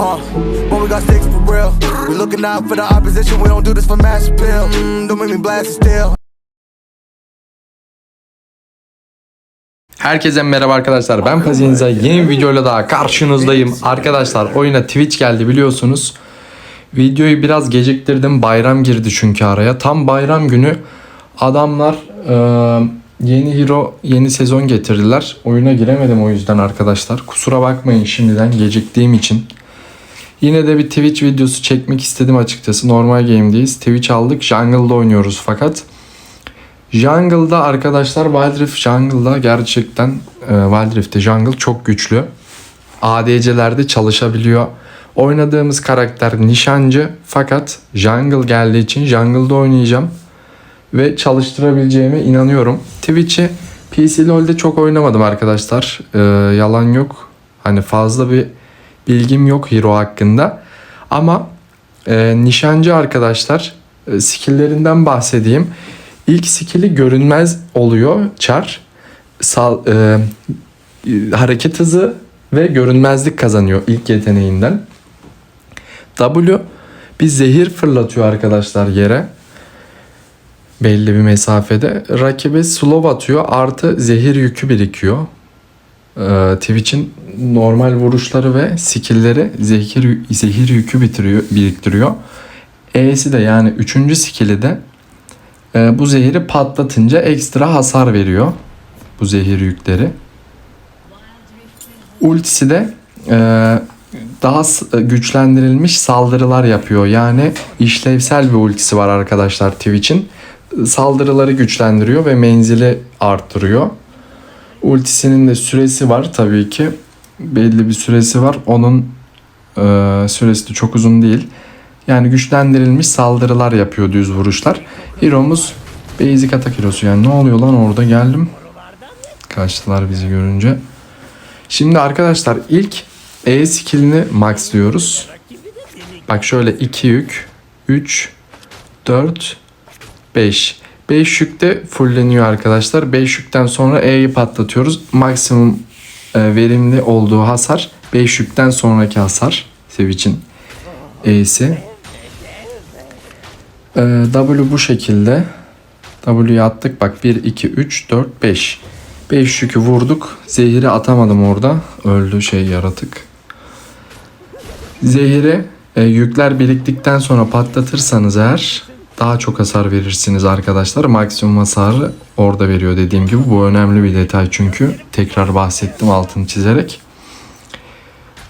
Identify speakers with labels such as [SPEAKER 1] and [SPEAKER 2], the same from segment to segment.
[SPEAKER 1] Uh, when we got sticks for real. We looking out for the opposition. We don't do this for mass appeal. Mm, don't make me blast it still.
[SPEAKER 2] Herkese merhaba arkadaşlar. Ben Pazinize yeni bir videoyla daha karşınızdayım. Arkadaşlar oyuna Twitch geldi biliyorsunuz. Videoyu biraz geciktirdim. Bayram girdi çünkü araya. Tam bayram günü adamlar e, yeni hero, yeni sezon getirdiler. Oyuna giremedim o yüzden arkadaşlar. Kusura bakmayın şimdiden geciktiğim için. Yine de bir Twitch videosu çekmek istedim açıkçası. Normal game'deyiz. Twitch aldık. Jungle'da oynuyoruz fakat. Jungle'da arkadaşlar Wild Rift Jungle'da gerçekten e, Wild Rift'te Jungle çok güçlü. ADC'lerde çalışabiliyor. Oynadığımız karakter nişancı fakat Jungle geldiği için Jungle'da oynayacağım. Ve çalıştırabileceğime inanıyorum. Twitch'i PC LoL'de çok oynamadım arkadaşlar. E, yalan yok. Hani fazla bir bilgim yok Hero hakkında. Ama e, nişancı arkadaşlar e, skill'lerinden bahsedeyim. İlk skill'i görünmez oluyor Char. Sal, e, e, hareket hızı ve görünmezlik kazanıyor ilk yeteneğinden. W bir zehir fırlatıyor arkadaşlar yere. Belli bir mesafede. Rakibe slow atıyor artı zehir yükü birikiyor. Ee, Twitch'in normal vuruşları ve skill'leri zehir, zehir yükü bitiriyor, biriktiriyor. E'si de yani üçüncü skill'i de e, bu zehiri patlatınca ekstra hasar veriyor. Bu zehir yükleri. Ultisi de e, daha s- güçlendirilmiş saldırılar yapıyor. Yani işlevsel bir ultisi var arkadaşlar Twitch'in. Saldırıları güçlendiriyor ve menzili arttırıyor. Ultisinin de süresi var tabii ki. Belli bir süresi var. Onun e, süresi de çok uzun değil. Yani güçlendirilmiş saldırılar yapıyor düz vuruşlar. Hero'muz basic atak hero'su. Yani ne oluyor lan orada geldim. Kaçtılar bizi görünce. Şimdi arkadaşlar ilk E skillini maxlıyoruz. Bak şöyle 2 yük, 3, 4, 5. 5 yükte fullleniyor arkadaşlar. 5 yükten sonra E'yi patlatıyoruz. Maksimum e, verimli olduğu hasar 5 yükten sonraki hasar. Switch'in E'si. E, W bu şekilde. W'yu attık. Bak 1, 2, 3, 4, 5. 5 yükü vurduk. Zehiri atamadım orada. Öldü şey yaratık. Zehiri e, yükler biriktikten sonra patlatırsanız eğer daha çok hasar verirsiniz arkadaşlar. Maksimum hasarı orada veriyor dediğim gibi. Bu önemli bir detay çünkü. Tekrar bahsettim altını çizerek.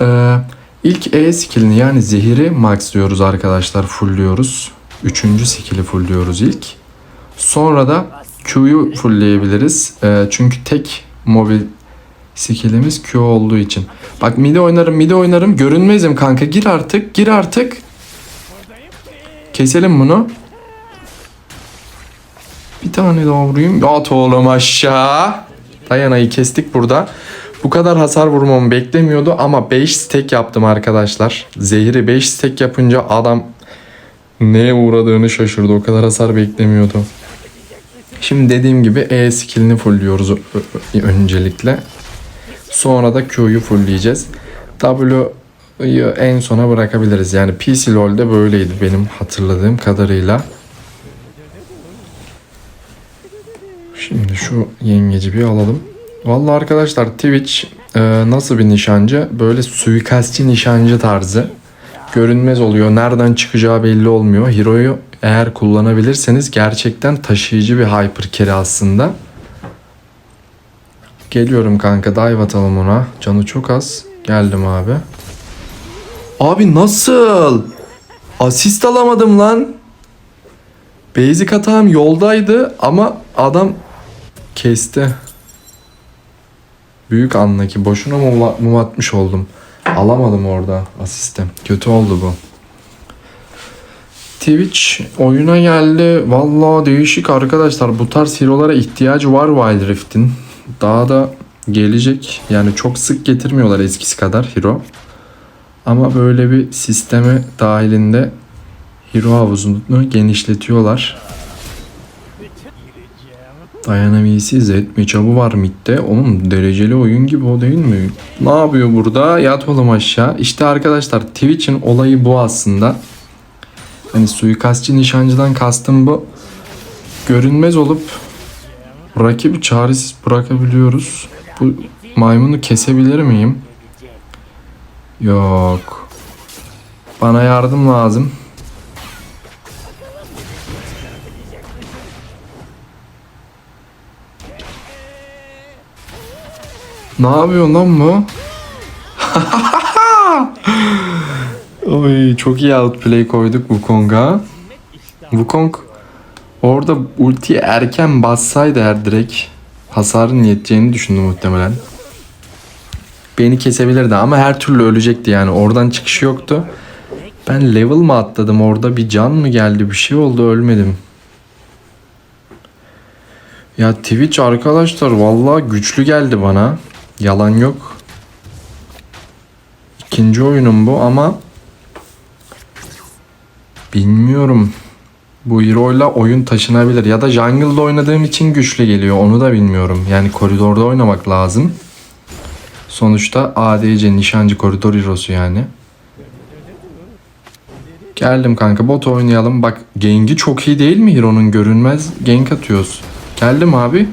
[SPEAKER 2] Ee, ilk E skillini yani zehiri maxlıyoruz arkadaşlar. Fullliyoruz. Üçüncü skill'i fullliyoruz ilk. Sonra da Q'yu fullleyebiliriz. Ee, çünkü tek mobil skillimiz Q olduğu için. Bak midi oynarım midi oynarım. Görünmezim kanka. Gir artık. Gir artık. Keselim bunu. Bir tane daha vurayım. At oğlum aşağı. Dayanayı kestik burada. Bu kadar hasar vurmamı beklemiyordu ama 5 stack yaptım arkadaşlar. Zehri 5 stack yapınca adam neye uğradığını şaşırdı. O kadar hasar beklemiyordu. Şimdi dediğim gibi E skillini fullliyoruz öncelikle. Sonra da Q'yu fullleyeceğiz. W'yu en sona bırakabiliriz. Yani PC LoL'de böyleydi benim hatırladığım kadarıyla. Şimdi şu yengeci bir alalım. Vallahi arkadaşlar Twitch e, nasıl bir nişancı? Böyle suikastçı nişancı tarzı. Görünmez oluyor. Nereden çıkacağı belli olmuyor. Hero'yu eğer kullanabilirseniz gerçekten taşıyıcı bir hyper carry aslında. Geliyorum kanka dive atalım ona. Canı çok az. Geldim abi. Abi nasıl? Asist alamadım lan. Basic hatam yoldaydı ama adam kesti. Büyük anlaki. Boşuna mum, mum atmış oldum. Alamadım orada asistim. Kötü oldu bu. Twitch oyuna geldi. Vallahi değişik arkadaşlar. Bu tarz hero'lara ihtiyacı var Wild Rift'in. Daha da gelecek. Yani çok sık getirmiyorlar eskisi kadar hero. Ama böyle bir sisteme dahilinde hero havuzunu genişletiyorlar. Dayanamiyesi Z matchup'ı var midde. Oğlum dereceli oyun gibi o değil mi? Ne yapıyor burada? Yat oğlum aşağı. İşte arkadaşlar Twitch'in olayı bu aslında. Hani suikastçı nişancıdan kastım bu. Görünmez olup rakibi çaresiz bırakabiliyoruz. Bu maymunu kesebilir miyim? Yok. Bana yardım lazım. Ne yapıyorsun lan bu? Oy çok iyi outplay koyduk Wukong'a. Wukong orada ultiyi erken bassaydı eğer direkt hasarın yeteceğini düşündü muhtemelen. Beni kesebilirdi ama her türlü ölecekti yani oradan çıkışı yoktu. Ben level mı atladım orada bir can mı geldi bir şey oldu ölmedim. Ya Twitch arkadaşlar vallahi güçlü geldi bana. Yalan yok. İkinci oyunum bu ama bilmiyorum. Bu hero'yla oyun taşınabilir ya da jungle'da oynadığım için güçlü geliyor onu da bilmiyorum. Yani koridorda oynamak lazım. Sonuçta ADC nişancı koridor hero'su yani. Geldim kanka bot oynayalım. Bak gengi çok iyi değil mi hero'nun görünmez gank atıyoruz. Geldim abi.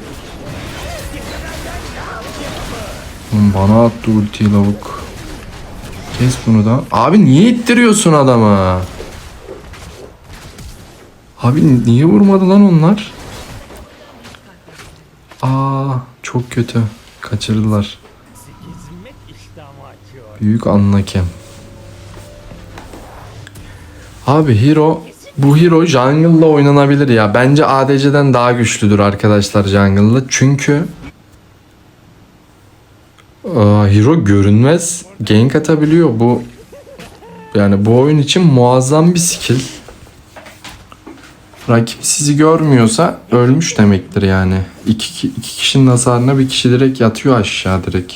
[SPEAKER 2] Oğlum Bana attı ulti lavuk. Kes bunu da. Abi niye ittiriyorsun adamı? Abi niye vurmadı lan onlar? Aa çok kötü. Kaçırdılar. Büyük anlakem. Abi hero bu hero jungle'la oynanabilir ya. Bence ADC'den daha güçlüdür arkadaşlar jungle'la. Çünkü Hero görünmez gank atabiliyor. Bu yani bu oyun için muazzam bir skill. Rakip sizi görmüyorsa ölmüş demektir yani. İki, iki kişinin hasarına bir kişi direkt yatıyor aşağı direkt.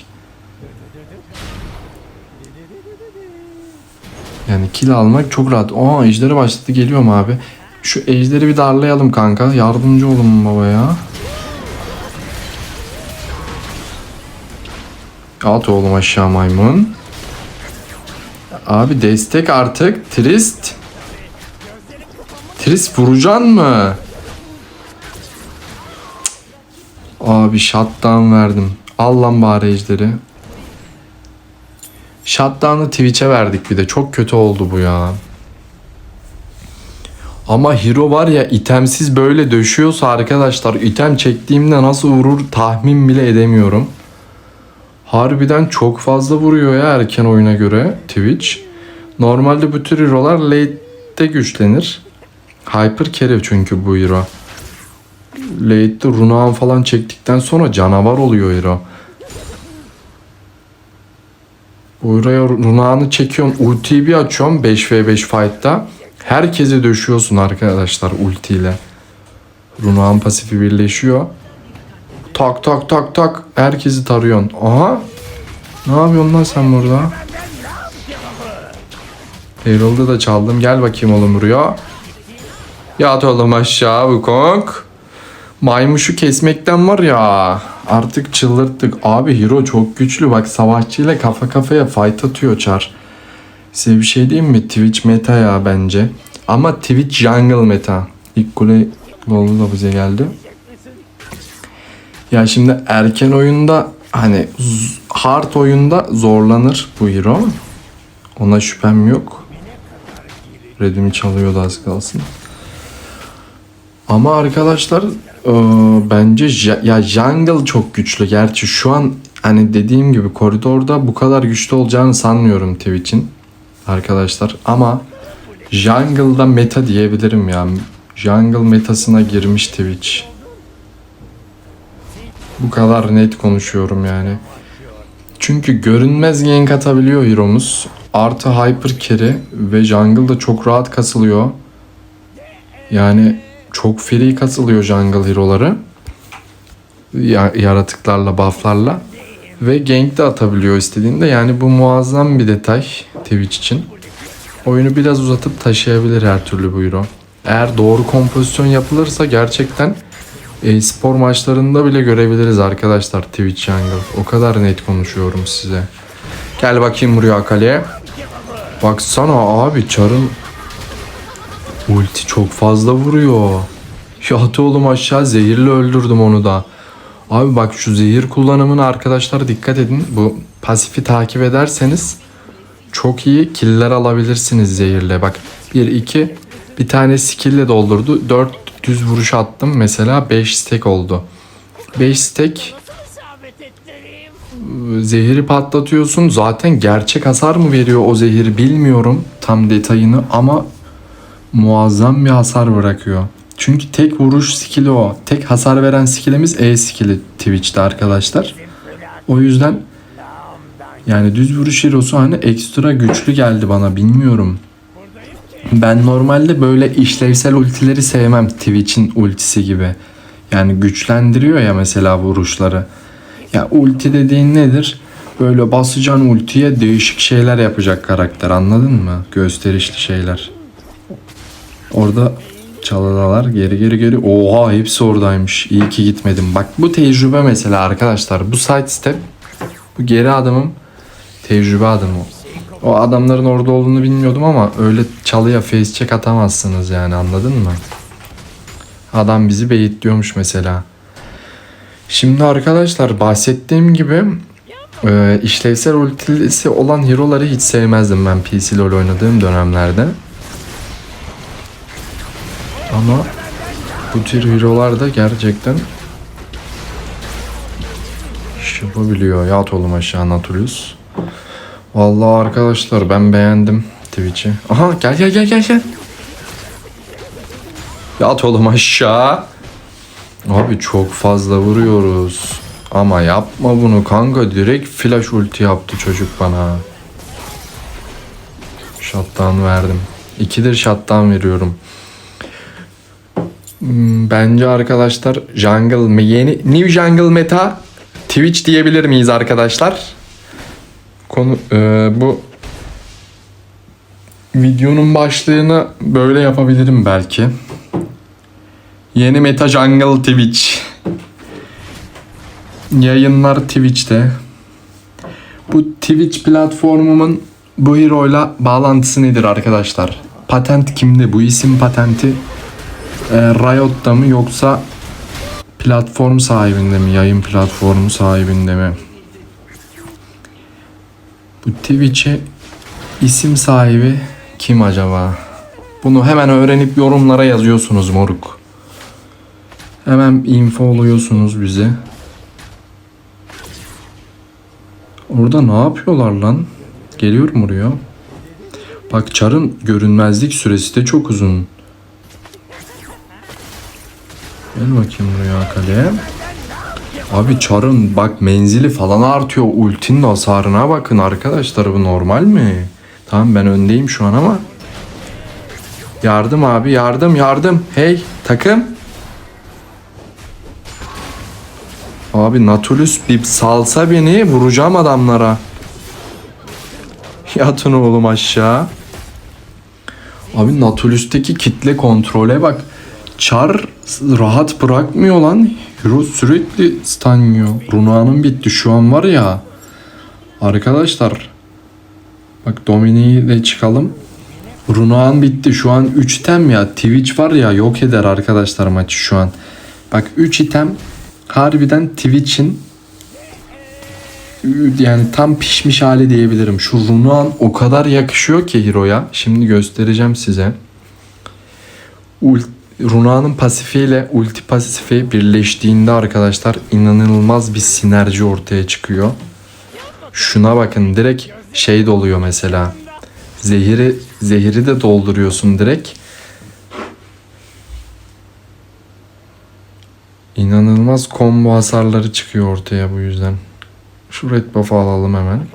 [SPEAKER 2] Yani kill almak çok rahat. Aa ejderi başladı geliyorum abi. Şu ejderi bir darlayalım kanka. Yardımcı olun baba ya. At oğlum aşağı maymun. Abi destek artık. Trist. Trist vuracan mı? Cık. Abi shutdown verdim. Al lan bari ejderi. Shutdown'ı Twitch'e verdik bir de. Çok kötü oldu bu ya. Ama hero var ya itemsiz böyle döşüyorsa arkadaşlar item çektiğimde nasıl vurur tahmin bile edemiyorum. Harbiden çok fazla vuruyor ya erken oyuna göre Twitch. Normalde bu tür hero'lar late'de güçlenir. Hyper carry çünkü bu hero. Late'de Runaan falan çektikten sonra canavar oluyor hero. Bu hero'ya Runaan'ı çekiyorsun. Ultiyi bir açıyorsun 5v5 fight'ta. Herkese döşüyorsun arkadaşlar ultiyle. Runaan pasifi birleşiyor. Tak tak tak tak. Herkesi tarıyorsun. Aha. Ne yapıyorsun lan sen burada? Herald'ı da çaldım. Gel bakayım oğlum buraya. Yat oğlum aşağı bu kong. Maymuşu kesmekten var ya. Artık çıldırttık. Abi hero çok güçlü. Bak savaşçıyla kafa kafaya fight atıyor çar. Size bir şey diyeyim mi? Twitch meta ya bence. Ama Twitch jungle meta. İlk kule golü da bize geldi. Ya şimdi erken oyunda hani hard oyunda zorlanır bu hero. Ona şüphem yok. Redimi çalıyordu az kalsın. Ama arkadaşlar e, bence ya jungle çok güçlü. Gerçi şu an hani dediğim gibi koridorda bu kadar güçlü olacağını sanmıyorum Twitch'in arkadaşlar. Ama jungle'da meta diyebilirim ya. Jungle metasına girmiş Twitch. Bu kadar net konuşuyorum yani. Çünkü görünmez gank atabiliyor hero'muz. Artı hyper carry ve jungle da çok rahat kasılıyor. Yani çok free kasılıyor jungle hero'ları. Ya- yaratıklarla, bufflarla. Ve gank de atabiliyor istediğinde. Yani bu muazzam bir detay Twitch için. Oyunu biraz uzatıp taşıyabilir her türlü bu hero. Eğer doğru kompozisyon yapılırsa gerçekten e-spor maçlarında bile görebiliriz arkadaşlar Twitch Jungle. O kadar net konuşuyorum size. Gel bakayım buraya Akali'ye. Baksana abi Char'ın ulti çok fazla vuruyor. Yat oğlum aşağı zehirle öldürdüm onu da. Abi bak şu zehir kullanımına arkadaşlar dikkat edin. Bu pasifi takip ederseniz çok iyi killer alabilirsiniz zehirle. Bak 1 2 bir tane skill'le doldurdu. 4 düz vuruş attım mesela 5 stack oldu. 5 stack ıı, zehiri patlatıyorsun. Zaten gerçek hasar mı veriyor o zehir bilmiyorum tam detayını ama muazzam bir hasar bırakıyor. Çünkü tek vuruş skill'i o. Tek hasar veren skill'imiz E skill'i Twitch'te arkadaşlar. O yüzden yani düz vuruş hero'su hani ekstra güçlü geldi bana bilmiyorum. Ben normalde böyle işlevsel ultileri sevmem Twitch'in ultisi gibi. Yani güçlendiriyor ya mesela vuruşları. Ya ulti dediğin nedir? Böyle basacaksın ultiye değişik şeyler yapacak karakter anladın mı? Gösterişli şeyler. Orada çalıdalar geri geri geri. Oha hepsi oradaymış. İyi ki gitmedim. Bak bu tecrübe mesela arkadaşlar. Bu side step. Bu geri adımım tecrübe adımı. O adamların orada olduğunu bilmiyordum ama öyle çalıya face check atamazsınız yani anladın mı? Adam bizi beyitliyormuş mesela. Şimdi arkadaşlar bahsettiğim gibi e, işlevsel ultisi olan hero'ları hiç sevmezdim ben PC LoL oynadığım dönemlerde. Ama bu tür hero'lar da gerçekten iş yapabiliyor. Yat oğlum aşağı Nautilus. Vallahi arkadaşlar ben beğendim Twitch'i. Aha gel gel gel gel gel. Yat oğlum aşağı. Abi çok fazla vuruyoruz. Ama yapma bunu kanka direkt flash ulti yaptı çocuk bana. Shutdown verdim. İkidir shutdown veriyorum. Hmm, Bence arkadaşlar jungle yeni new jungle meta Twitch diyebilir miyiz arkadaşlar? Konu e, bu videonun başlığını böyle yapabilirim belki. Yeni meta jungle Twitch. Yayınlar Twitch'te. Bu Twitch platformumun bu hero'yla bağlantısı nedir arkadaşlar? Patent kimde? Bu isim patenti e, Riot'ta mı yoksa platform sahibinde mi? Yayın platformu sahibinde mi? Bu Twitch'e isim sahibi kim acaba? Bunu hemen öğrenip yorumlara yazıyorsunuz moruk. Hemen info oluyorsunuz bize. Orada ne yapıyorlar lan? Geliyorum oraya. Bak Char'ın görünmezlik süresi de çok uzun. Gel bakayım buraya kaleye. Abi Char'ın bak menzili falan artıyor. Ultinin hasarına bakın arkadaşlar bu normal mi? Tamam ben öndeyim şu an ama. Yardım abi yardım yardım. Hey takım. Abi Natulus bir salsa beni vuracağım adamlara. Yatın oğlum aşağı. Abi Natulus'taki kitle kontrole bak. Char rahat bırakmıyor lan. Hero sürekli stun yiyor. Runa'nın bitti şu an var ya. Arkadaşlar. Bak Dominik'i de çıkalım. Runa'nın bitti. Şu an 3 item ya. Twitch var ya yok eder arkadaşlar maçı şu an. Bak 3 item harbiden Twitch'in yani tam pişmiş hali diyebilirim. Şu Runa'nın o kadar yakışıyor ki Hero'ya. Şimdi göstereceğim size. Ult Runa'nın pasifiyle ulti pasifi birleştiğinde arkadaşlar inanılmaz bir sinerji ortaya çıkıyor. Şuna bakın direkt şey doluyor mesela. Zehiri zehiri de dolduruyorsun direkt. İnanılmaz combo hasarları çıkıyor ortaya bu yüzden. Şu red buff'ı alalım hemen.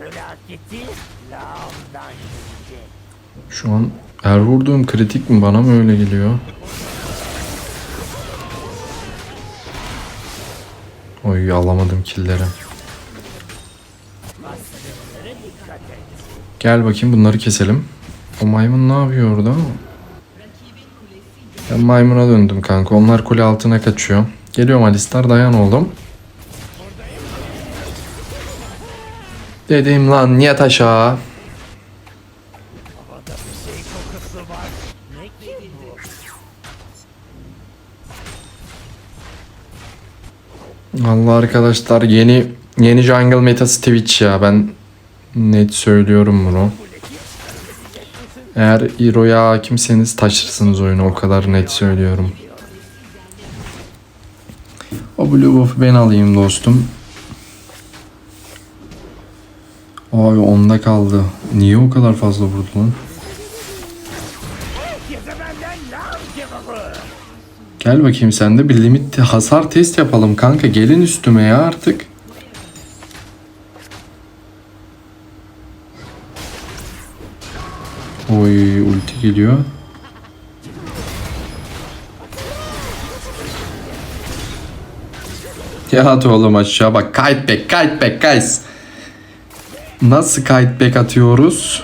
[SPEAKER 3] Lağımdan gelecek.
[SPEAKER 2] Şu an her vurduğum kritik mi bana mı öyle geliyor? Oy alamadım killleri. Gel bakayım bunları keselim. O maymun ne yapıyor orada? Ben maymuna döndüm kanka. Onlar kule altına kaçıyor. Geliyorum Alistar dayan oğlum. Dedim lan niye aşağı? Allah arkadaşlar yeni yeni jungle metası Twitch ya ben net söylüyorum bunu. Eğer Hero'ya hakimseniz taşırsınız oyunu o kadar net söylüyorum. O Blue Buff'u ben alayım dostum. Abi onda kaldı. Niye o kadar fazla vurdu lan? Gel bakayım sen de bir limit hasar test yapalım kanka. Gelin üstüme ya artık. Oy ulti geliyor. Ya at oğlum aşağı bak. Kite back, kite back guys. Nasıl kite back atıyoruz?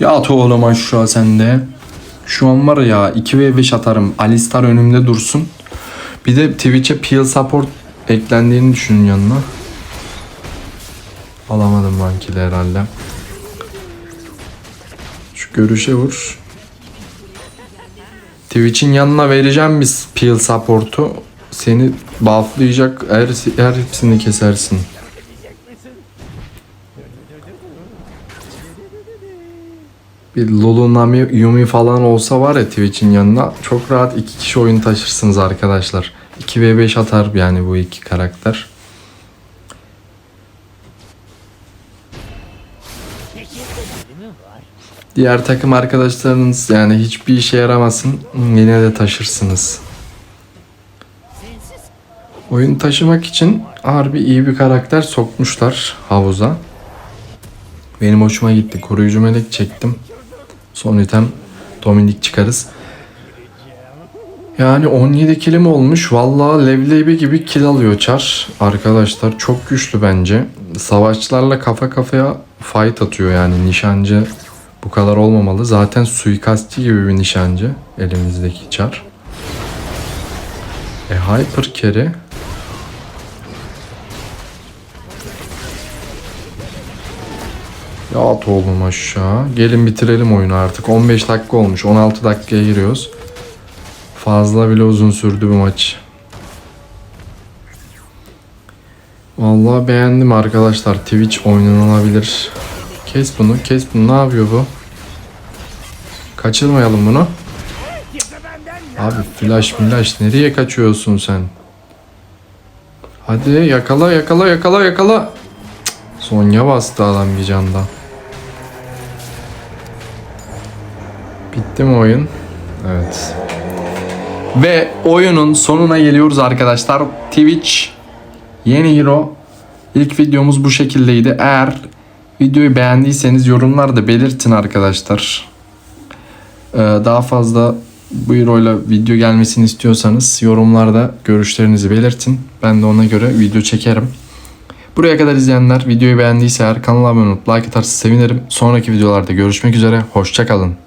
[SPEAKER 2] Ya at oğlum aşağı sende. Şu an var ya 2v5 atarım. Alistar önümde dursun. Bir de Twitch'e peel support eklendiğini düşünün yanına. Alamadım bankili herhalde. Şu görüşe vur. Twitch'in yanına vereceğim biz peel support'u. Seni bufflayacak her, her hepsini kesersin. Bir Lulu, Nami, Yumi falan olsa var ya Twitch'in yanına çok rahat iki kişi oyun taşırsınız arkadaşlar. 2v5 atar yani bu iki karakter. Diğer takım arkadaşlarınız yani hiçbir işe yaramasın yine de taşırsınız. Oyun taşımak için harbi iyi bir karakter sokmuşlar havuza. Benim hoşuma gitti. Koruyucu melek çektim. Son item Dominik çıkarız. Yani 17 kilim olmuş. Vallahi levlebi gibi kill alıyor Char. Arkadaşlar çok güçlü bence. Savaşçılarla kafa kafaya fight atıyor yani nişancı bu kadar olmamalı. Zaten suikastçı gibi bir nişancı elimizdeki Char. E hyper carry. Ya at oğlum aşağı. Gelin bitirelim oyunu artık. 15 dakika olmuş. 16 dakikaya giriyoruz. Fazla bile uzun sürdü bu maç. Vallahi beğendim arkadaşlar. Twitch oynanabilir. Kes bunu, kes bunu. Ne yapıyor bu? Kaçırmayalım bunu. Abi flash flash nereye kaçıyorsun sen? Hadi yakala yakala yakala yakala. Cık, Sonya bastı adam bir canda. Bitti mi oyun? Evet. Ve oyunun sonuna geliyoruz arkadaşlar. Twitch yeni hero. İlk videomuz bu şekildeydi. Eğer videoyu beğendiyseniz yorumlarda belirtin arkadaşlar. Ee, daha fazla bu hero ile video gelmesini istiyorsanız yorumlarda görüşlerinizi belirtin. Ben de ona göre video çekerim. Buraya kadar izleyenler videoyu beğendiyse eğer kanala abone olup like atarsa sevinirim. Sonraki videolarda görüşmek üzere. Hoşçakalın.